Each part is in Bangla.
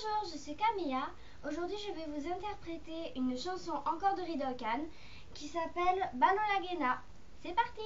Bonjour, je suis Camilla. Aujourd'hui, je vais vous interpréter une chanson encore de Ridokan qui s'appelle Bano C'est parti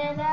together.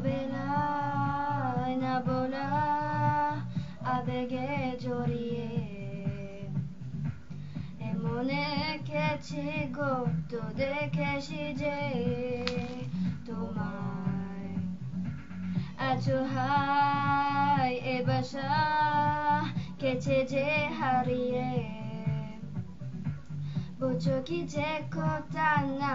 অবেলায় না বলা, আবেগে জড়িয়ে। এমনে কেছি গত দেখেছি যে তোমায়। আছো হাই এ বাসা, কেছে যে হারিয়ে। বুঝো কি যে কথা না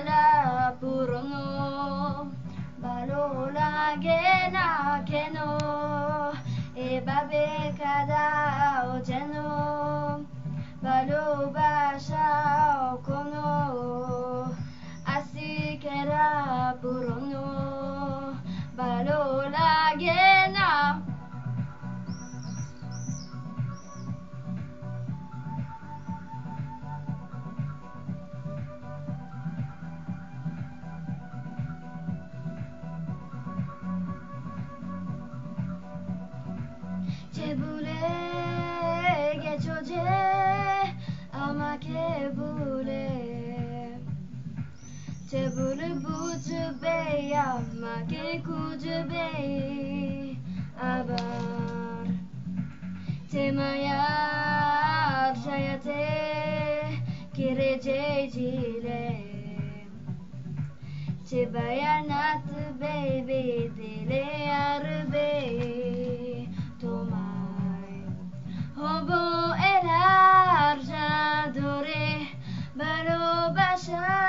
らプロのバロラゲナケのエバベカダ যে ভুল বুঝবে, আমাকে খুঁজবে। আবার যে মায়ার ছায়াতে কেড়ে যেছিলে যে বায়ানাত বেবি দিলে আরবে তোমায় হব এলার ধরে ভালোবাসার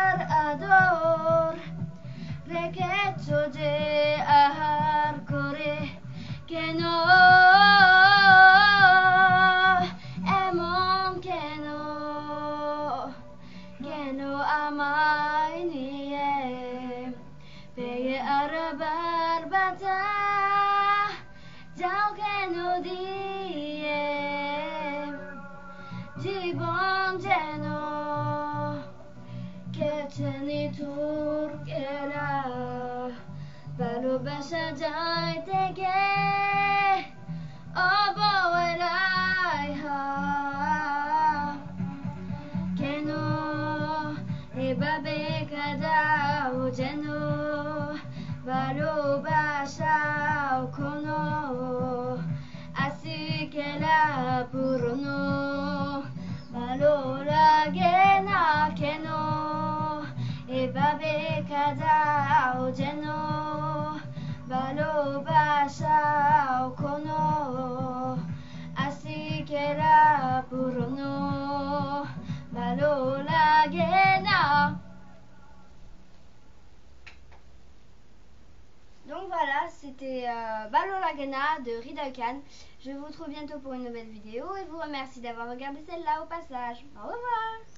언제나 깨트니 돌게라 바로 바사자이 되게 어버워라이하 게노 이밥에 가다 오제노 바로 바사오코노 아스케라 부르노 Donc voilà, c'était euh, Ballon Lagana de Ridokan. Je vous retrouve bientôt pour une nouvelle vidéo et vous remercie d'avoir regardé celle-là au passage. Au revoir